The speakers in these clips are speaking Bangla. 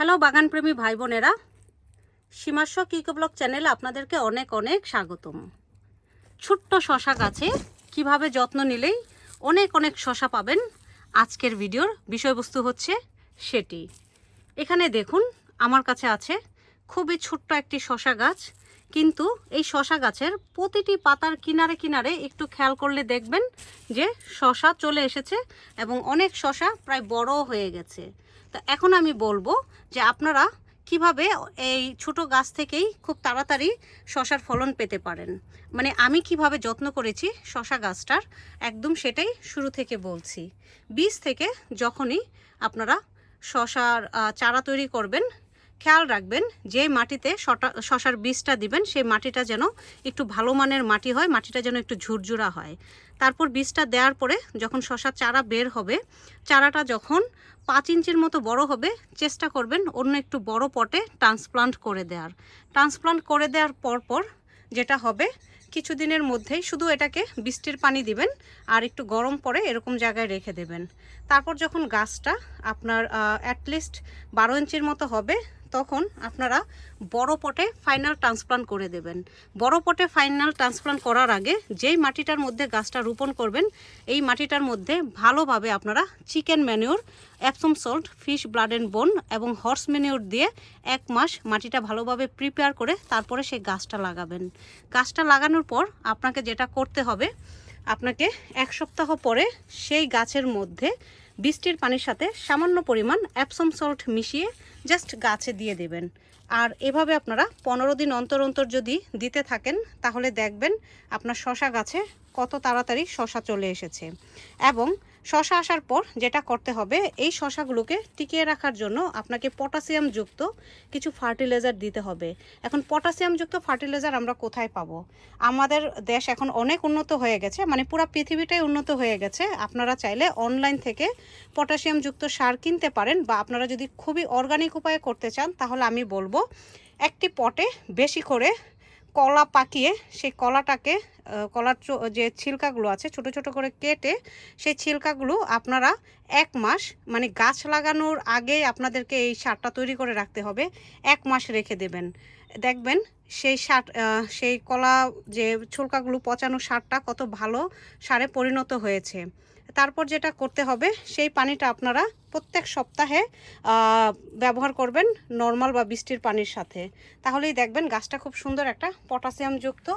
হ্যালো, বাগানপ্রেমী ভাই বোনেরা সীমাস্ব কিকো ব্লগ চ্যানেলে আপনাদেরকে অনেক অনেক স্বাগতম। ছোট্ট শশা গাছে কীভাবে যত্ন নিলেই অনেক অনেক শশা পাবেন, আজকের ভিডিওর বিষয়বস্তু হচ্ছে সেটি। এখানে দেখুন, আমার কাছে আছে খুবই ছোট্ট একটি শশা গাছ, কিন্তু এই শশা গাছের প্রতিটি পাতার কিনারে কিনারে একটু খেয়াল করলে দেখবেন যে শশা চলে এসেছে এবং অনেক শশা প্রায় বড় হয়ে গেছে। তা এখন আমি বলব যে আপনারা কীভাবে এই ছোট গাছ থেকেই খুব তাড়াতাড়ি শশার ফলন পেতে পারেন। মানে আমি কীভাবে যত্ন করেছি শশা গাছটার, একদম সেটাই শুরু থেকে বলছি। বীজ থেকে যখনই আপনারা শশার চারা তৈরি করবেন খেয়াল রাখবেন, যে মাটিতে শশার বীজটা দিবেন, সেই মাটিটা যেন একটু ভালো মানের মাটি হয়, মাটিটা যেন একটু ঝুরঝুরা হয়। তারপর বীজটা দেওয়ার পরে যখন শশার চারা বের হবে, চারাটা যখন পাঁচ ইঞ্চির মতো বড় হবে, চেষ্টা করবেন অন্য একটু বড় পটে ট্রান্সপ্লান্ট করে দেওয়ার। ট্রান্সপ্লান্ট করে দেওয়ার পরপর যেটা হবে, কিছুদিনের মধ্যেই শুধু এটাকে বৃষ্টির পানি দিবেন আর একটু গরম পরে এরকম জায়গায় রেখে দেবেন। তারপর যখন গাছটা আপনার অ্যাটলিস্ট বারো ইঞ্চির মতো হবে তখন আপনারা বড় পটে ফাইনাল ট্রান্সপ্লান্ট করে দেবেন। বড় পটে ফাইনাল ট্রান্সপ্লান্ট করার আগে যেই মাটিটার মধ্যে গাছটা রোপণ করবেন, এই মাটিটার মধ্যে ভালোভাবে আপনারা chicken manure Epsom salt fish blood and bone এবং হর্স ম্যানিওর দিয়ে এক মাস মাটিটা ভালোভাবে প্রিপেয়ার করে তারপরে সেই গাছটা লাগাবেন। গাছটা লাগানোর পর আপনাকে যেটা করতে হবে, আপনাকে এক সপ্তাহ পরে সেই গাছের মধ্যে বৃষ্টির পানির সাথে সামান্য পরিমাণ অ্যাপসম সল্ট মিশিয়ে জাস্ট গাছে দিয়ে দেবেন। আর এভাবে আপনারা পনেরো দিন অন্তর অন্তর যদি দিতে থাকেন, তাহলে দেখবেন আপনার শশা গাছে কত তাড়াতাড়ি শশা চলে এসেছে। এবং শশা আসার পর যেটা করতে হবে, এই শশাগুলোকে টিকিয়ে রাখার জন্য আপনাকে পটাশিয়াম যুক্ত কিছু ফার্টিলাইজার দিতে হবে। এখন পটাশিয়াম যুক্ত ফার্টিলাইজার আমরা কোথায় পাবো? আমাদের দেশ এখন অনেক উন্নত হয়ে গেছে মানে পুরো পৃথিবীটাই উন্নত হয়ে গেছে। আপনারা চাইলে অনলাইন থেকে পটাশিয়াম যুক্ত সার কিনতে পারেন বা আপনারা যদি খুবই অর্গানিক উপায়ে করতে চান, তাহলে আমি বলব একটি পটে বেশি করে কলা পাকিয়ে সেই কলাটাকে কলার যে ছিলকাগুলো আছে, ছোট ছোট করে কেটে সেই ছিলকাগুলো আপনারা এক মাস মানে গাছ লাগানোর আগে আপনাদেরকে এই সারটা তৈরি করে রাখতে হবে, এক মাস রেখে দেবেন। দেখবেন সেই সার সেই কলা যে ছুলকাগুলো পচানো সারটা কত ভালো সারে পরিণত হয়েছে। তারপর যেটা করতে হবে, সেই পানিটা আপনারা প্রত্যেক সপ্তাহে ব্যবহার করবেন নর্মাল বা বৃষ্টির পানির সাথে। তাহলেই দেখবেন গাছটা খুব সুন্দর একটা পটাশিয়ামযুক্ত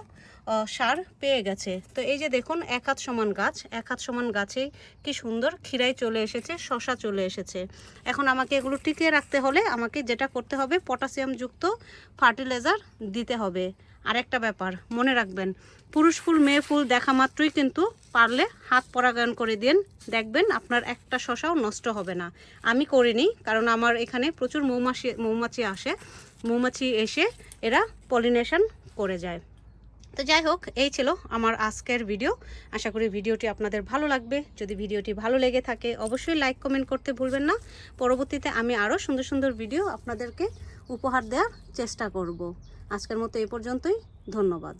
সার পেয়ে গেছে। তো এই যে দেখুন, এক হাত সমান গাছ, এক হাত সমান গাছেই কি সুন্দর খিরাই চলে এসেছে, শশা চলে এসেছে। এখন আমাকে এগুলো টিকিয়ে রাখতে হলে আমাকে যেটা করতে হবে, পটাশিয়ামযুক্ত ফার্টিলাইজার দিতে হবে। আরেকটা ব্যাপার, মনে রাখবেন, পুরুষ ফুল, মেয়ে ফুল দেখা মাত্রই কিন্তু পারলে হাত পরাগায়ন করে দিন। দেখবেন আপনার একটা শশাও নষ্ট হবে না। আমি করিনি, কারণ আমার এখানে প্রচুর মৌমাছি মৌমাছি আসে। মৌমাছি এসে এরা পলিনেশন করে যায়। তো যাই হোক, এই ছিল আমার আজকের ভিডিও। আশা করি ভিডিওটি আপনাদের ভালো লাগবে। যদি ভিডিওটি ভালো লেগে থাকে, অবশ্যই লাইক, কমেন্ট করতে ভুলবেন না। পরবর্তীতে আমি আরও সুন্দর সুন্দর ভিডিও আপনাদেরকে উপহার দেওয়ার চেষ্টা করব। আজকের মতো এ পর্যন্তই। ধন্যবাদ।